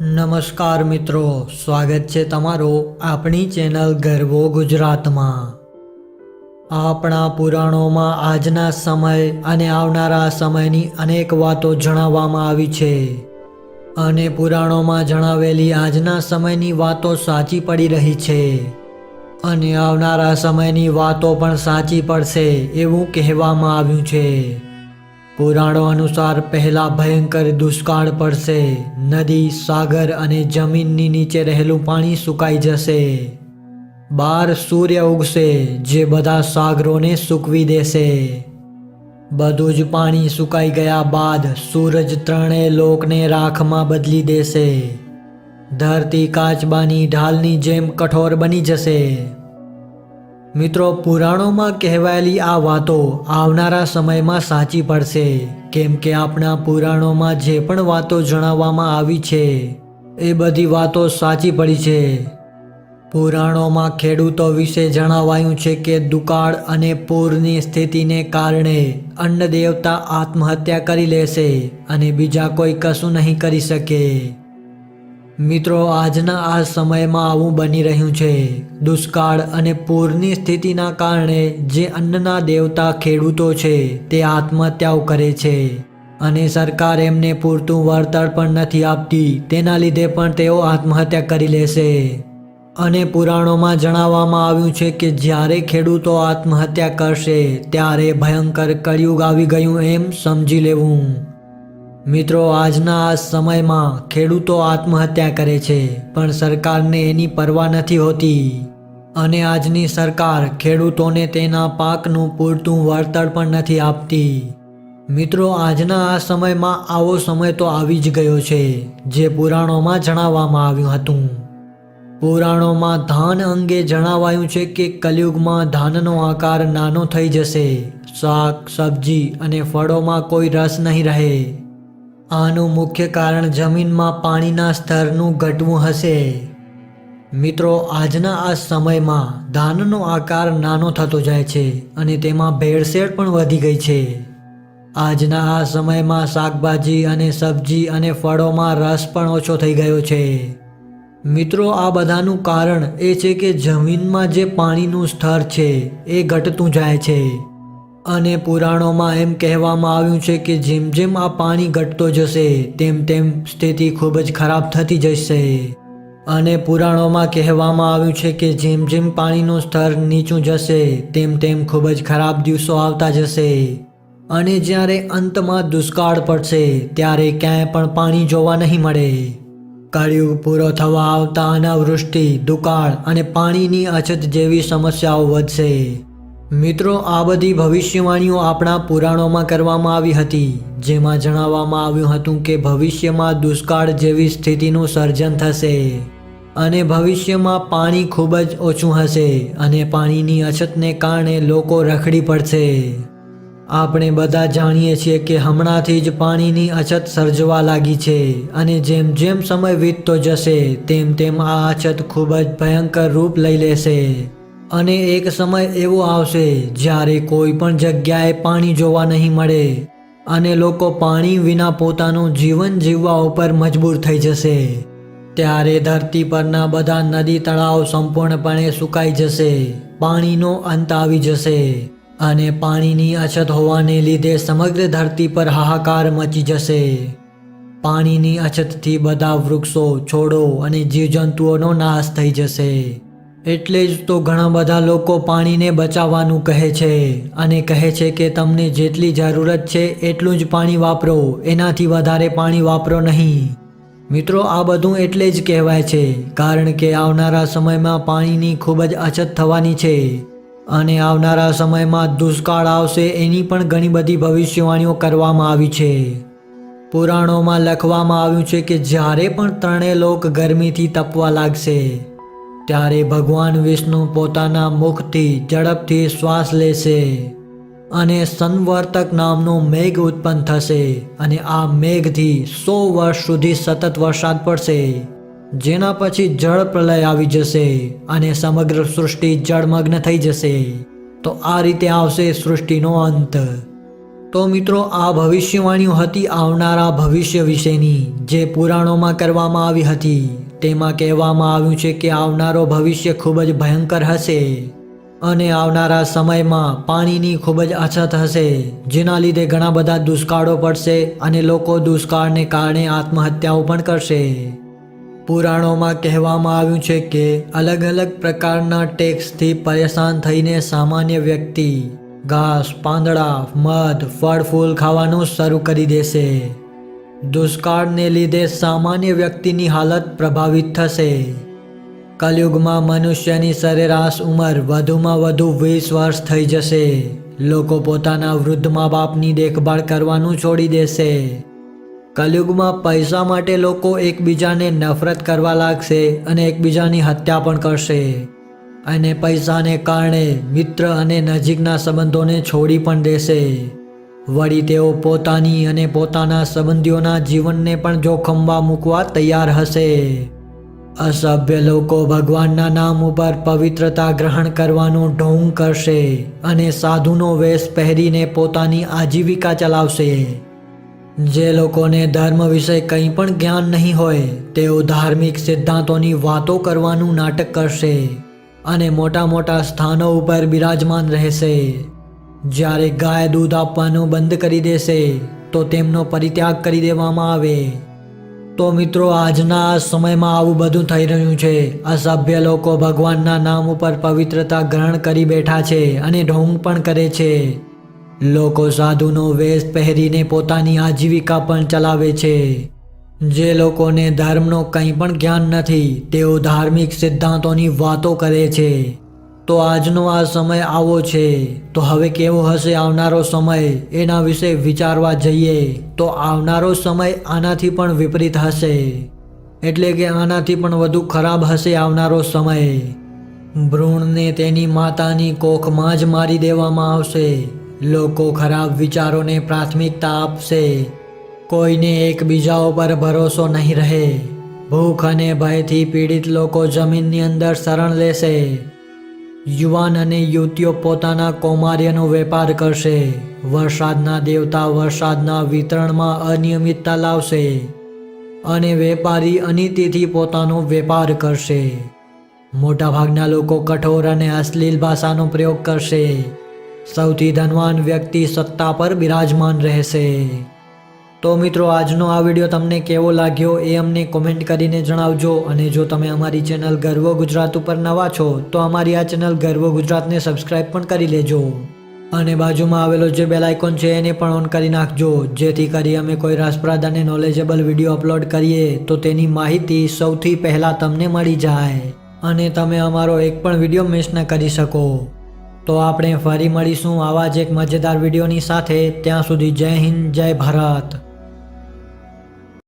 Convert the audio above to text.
નમસ્કાર મિત્રો, સ્વાગત છે તમારો આપણી ચેનલ ગર્વો ગુજરાતમાં. આપણા પુરાણોમાં આજના સમય અને આવનારા સમયની અનેક વાતો જણાવવામાં આવી છે. અને પુરાણોમાં જણાવેલી આજના સમયની વાતો સાચી પડી રહી છે. અને આવનારા સમયની વાતો પણ સાચી પડશે એવું કહેવામાં આવ્યું છે. પુરાણો અનુસાર પહેલા ભયંકર દુષ્કાળ પડશે. નદી, સાગર અને જમીનની નીચે રહેલું પાણી સુકાઈ જશે. બાર સૂર્ય ઉગશે, જે બધા સાગરોને સૂકવી દેશે. બધું જ પાણી સુકાઈ ગયા બાદ સૂરજ ત્રણેય લોકને રાખમાં બદલી દેશે. ધરતી કાચબાની ઢાલની જેમ કઠોર બની જશે. મિત્રો, પુરાણોમાં કહેવાયેલી આ વાતો આવનારા સમયમાં સાચી પડશે. કેમ કે આપણા પુરાણોમાં જે પણ વાતો જણાવવામાં આવી છે, એ બધી વાતો સાચી પડી છે. પુરાણોમાં ખેડૂતો વિશે જણાવાયું છે કે દુકાળ અને પૂરની સ્થિતિને કારણે અન્ન દેવતા આત્મહત્યા કરી લેશે અને બીજા કોઈ કશું નહીં કરી શકે. મિત્રો, આજના આ સમયમાં આવું બની રહ્યું છે. દુષ્કાળ અને પૂરની સ્થિતિના કારણે જે અન્નના દેવતા ખેડૂતો છે, તે આત્મહત્યાઓ કરે છે અને સરકાર એમને પૂરતું વળતર પણ નથી આપતી. તેના લીધે પણ તેઓ આત્મહત્યા કરી લેશે. અને પુરાણોમાં જણાવવામાં આવ્યું છે કે જ્યારે ખેડૂતો આત્મહત્યા કરશે, ત્યારે ભયંકર કળિયુગ આવી ગયું એમ સમજી લેવું. મિત્રો, આજના આ સમયમાં ખેડૂતો આત્મહત્યા કરે છે, પણ સરકારને એની પરવા નથી હોતી. અને આજની સરકાર ખેડૂતોને તેના પાકનું પૂરતું વળતર પણ નથી આપતી. મિત્રો, આજના આ સમયમાં આવો સમય તો આવી જ ગયો છે, જે પુરાણોમાં જણાવવામાં આવ્યું હતું. પુરાણોમાં ધાન અંગે જણાવાયું છે કે કલયુગમાં ધાનનો આકાર નાનો થઈ જશે. શાક, સબ્જી અને ફળોમાં કોઈ રસ નહીં રહે. આનું મુખ્ય કારણ જમીનમાં પાણીના સ્તરનું ઘટવું હશે. મિત્રો, આજના આ સમયમાં ધાનનો આકાર નાનો થતો જાય છે અને તેમાં ભેળસેળ પણ વધી ગઈ છે. આજના આ સમયમાં શાકભાજી અને સબ્જી અને ફળોમાં રસ પણ ઓછો થઈ ગયો છે. મિત્રો, આ બધાનું કારણ એ છે કે જમીનમાં જે પાણીનું સ્તર છે એ ઘટતું જાય છે. અને પુરાણોમાં એમ કહેવામાં આવ્યું છે કે જેમ જેમ આ પાણી ઘટતો જશે, તેમ તેમ સ્થિતિ ખૂબ જ ખરાબ થતી જશે. અને પુરાણોમાં કહેવામાં આવ્યું છે કે જેમ જેમ પાણીનું સ્તર નીચું જશે, તેમ તેમ ખૂબ જ ખરાબ દિવસો આવતા જશે. અને જ્યારે અંતમાં દુષ્કાળ પડશે, ત્યારે ક્યાંય પણ પાણી જોવા નહીં મળે. કળિયુગ પૂરો થવા આવતા અનાવૃષ્ટિ, દુકાળ અને પાણીની અછત જેવી સમસ્યાઓ વધશે. મિત્રો, આ બધી ભવિષ્યવાણીઓ આપણા પુરાણોમાં કરવામાં આવી હતી, જેમાં જણાવવામાં આવ્યું હતું કે ભવિષ્યમાં દુષ્કાળ જેવી સ્થિતિનું સર્જન થશે અને ભવિષ્યમાં પાણી ખૂબ જ ઓછું હશે અને પાણીની અછતને કારણે લોકો રખડી પડશે. આપણે બધા જાણીએ છીએ કે હમણાંથી જ પાણીની અછત સર્જવા લાગી છે અને જેમ જેમ સમય વીતતો જશે, તેમ તેમ આ અછત ખૂબ જ ભયંકર રૂપ લઈ લેશે. અને એક સમય એવો આવશે જ્યારે કોઈ પણ જગ્યાએ પાણી જોવા નહીં મળે અને લોકો પાણી વિના પોતાનું જીવન જીવવા ઉપર મજબૂર થઈ જશે. ત્યારે ધરતી પરના બધા નદી તળાવ સંપૂર્ણપણે સુકાઈ જશે, પાણીનો અંત આવી જશે અને પાણીની અછત હોવાને લીધે સમગ્ર ધરતી પર હાહાકાર મચી જશે. પાણીની અછતથી બધા વૃક્ષો, છોડો અને જીવજંતુઓનો નાશ થઈ જશે. એટલે જ તો ઘણા બધા લોકો પાણીને બચાવવાનું કહે છે અને કહે છે કે તમને જેટલી જરૂરત છે એટલું જ પાણી વાપરો, એનાથી વધારે પાણી વાપરો નહીં. મિત્રો, આ બધું એટલે જ કહેવાય છે, કારણ કે આવનારા સમયમાં પાણીની ખૂબ જ અછત થવાની છે અને આવનારા સમયમાં દુષ્કાળ આવશે એની પણ ઘણી બધી ભવિષ્યવાણીઓ કરવામાં આવી છે. પુરાણોમાં લખવામાં આવ્યું છે કે જ્યારે પણ ત્રણેય લોક ગરમીથી તપવા લાગશે ત્યારે ભગવાન વિષ્ણુ પોતાના મુખથી ઝડપથી શ્વાસ લેશે અને સંવર્તક નામનો મેઘ ઉત્પન્ન થશે અને આ મેઘથી સો વર્ષ સુધી સતત વરસાદ પડશે. જેના પછી જળ પ્રલય આવી જશે અને સમગ્ર સૃષ્ટિ જળમગ્ન થઈ જશે. તો આ રીતે આવશે સૃષ્ટિનો અંત. તો મિત્રો, આ ભવિષ્યવાણીઓ હતી આવનારા ભવિષ્ય વિશેની જે પુરાણોમાં કરવામાં આવી હતી. તેમાં કહેવામાં આવ્યું છે કે આવનારો ભવિષ્ય ખૂબ જ ભયંકર હશે અને આવનારા સમયમાં પાણીની ખૂબ જ અછત હશે, જેના લીધે ઘણા બધા દુષ્કાળો પડશે અને લોકો દુષ્કાળને કારણે આત્મહત્યાઓ પણ કરશે. પુરાણોમાં કહેવામાં આવ્યું છે કે અલગ અલગ પ્રકારના ટેક્સથી પરેશાન થઈને સામાન્ય વ્યક્તિ ઘાસ, પાંદડા, મધ, ફળ, ફૂલ ખાવાનું શરૂ કરી દેશે. દુષ્કાળને લીધે સામાન્ય વ્યક્તિની હાલત પ્રભાવિત થશે. કલયુગમાં મનુષ્યની સરેરાશ ઉંમર વધુમાં વધુ વીસ વર્ષ થઈ જશે. લોકો પોતાના વૃદ્ધ મા બાપની દેખભાળ કરવાનું છોડી દેશે. કલયુગમાં પૈસા માટે લોકો એકબીજાને નફરત કરવા લાગશે અને એકબીજાની હત્યા પણ કરશે. અને પૈસાને કારણે મિત્ર અને નજીકના સંબંધોને છોડી પણ દેશે. વળી તેઓ પોતાની અને પોતાના સંબંધીઓના જીવનને પણ જોખમમાં મૂકવા તૈયાર હશે. અસભ્ય લોકો ભગવાનના નામ ઉપર પવિત્રતા ગ્રહણ કરવાનું ઢોંગ કરશે અને સાધુનો વેશ પહેરીને પોતાની આજીવિકા ચલાવશે. જે લોકોને ધર્મ વિશે કંઈ પણ જ્ઞાન નહીં હોય, તેઓ ધાર્મિક સિદ્ધાંતોની વાતો કરવાનું નાટક કરશે અને મોટા મોટા સ્થાનો ઉપર બિરાજમાન રહેશે. જ્યારે ગાય દૂધ આપવાનું બંધ કરી દેશે, તો તેમનો પરિત્યાગ કરી દેવામાં આવે. તો મિત્રો, આજના સમયમાં આવું બધું થઈ રહ્યું છે. અસભ્ય લોકો ભગવાનના નામ ઉપર પવિત્રતા ગ્રહણ કરી બેઠા છે અને ઢોંગ પણ કરે છે. લોકો સાધુનો વેશ પહેરીને પોતાની આજીવિકા પણ ચલાવે છે. જે લોકોને ધર્મનો કંઈ પણ જ્ઞાન નથી, તેઓ ધાર્મિક સિદ્ધાંતોની વાતો કરે છે. તો આજનો આ સમય આવો છે. તો હવે કેવો હશે આવનારો સમય? એના વિશે વિચારવા જઈએ. તો આવનારો સમય આનાથી પણ વિપરીત હશે. એટલે કે આનાથી પણ વધુ ખરાબ હશે આવનારો સમય. ભ્રૂણને તેની માતાની કોખમાં જ મારી દેવામાં આવશે. લોકો ખરાબ વિચારોને પ્રાથમિકતા આપશે. કોઈને એકબીજા ઉપર ભરોસો નહીં રહે. ભૂખ અને ભયથી પીડિત લોકો જમીનની અંદર શરણ લેશે. યુવાન અને યુવતીઓ પોતાના કૌમાર્યનો વેપાર કરશે. વરસાદના દેવતા વરસાદના વિતરણમાં અનિયમિતતા લાવશે અને વેપારી અનીતિથી પોતાનો વેપાર કરશે. મોટાભાગના લોકો કઠોર અને અશ્લીલ ભાષાનો પ્રયોગ કરશે. સૌથી ધનવાન વ્યક્તિ સત્તા પર બિરાજમાન રહેશે. તો મિત્રો, આજનો આ વીડિયો તમને કેવો લાગ્યો એ અમને કોમેન્ટ કરીને જણાવજો. અને જો તમે અમારી ચેનલ ગર્વ ગુજરાત ઉપર નવા છો, તો અમારી આ ચેનલ ગર્વ ગુજરાતને સબસ્ક્રાઈબ પણ કરી લેજો. અને બાજુમાં આવેલો જે બેલ આઇકોન છે, એને પણ ઓન કરી નાખજો. જેથી કરી અમે કોઈ રસપ્રદ અને નોલેજેબલ વીડિયો અપલોડ કરીએ, તો તેની માહિતી સૌથી પહેલાં તમને મળી જાય. અને તમે અમારો એક પણ વીડિયો મિસ ન કરી શકો. તો આપણે ફરી મળીશું આવા જ એક મજેદાર વિડીયોની સાથે. ત્યાં સુધી જય હિન્દ, જય ભારત.